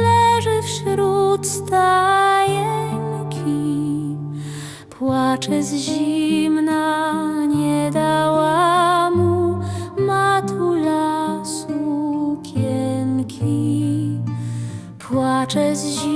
Leży wśród stajenki, płacze z zimna, nie dała mu matula sukienki, płacze z zimna.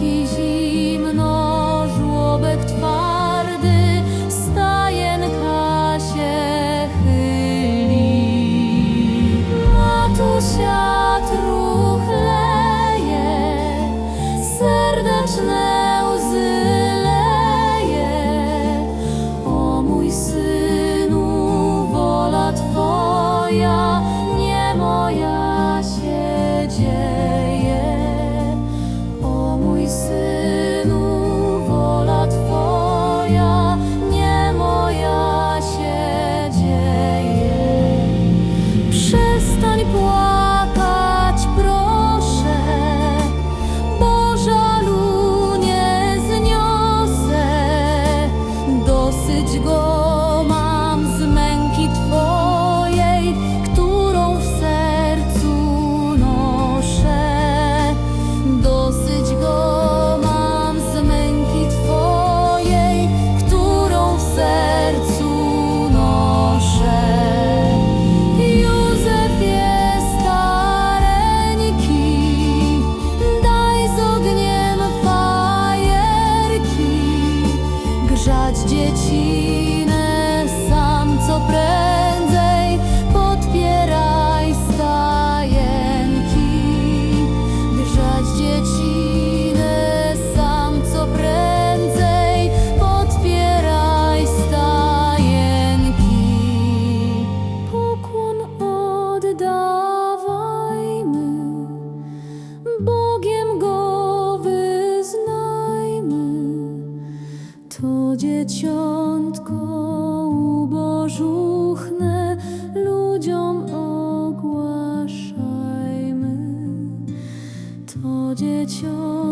Que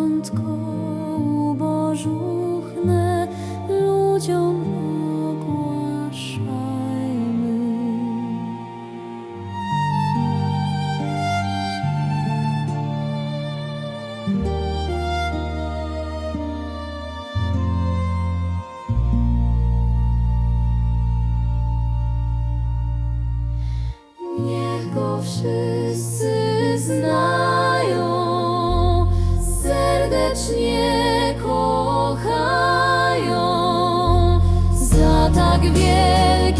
początku ubożuchne ludziom tak wielki.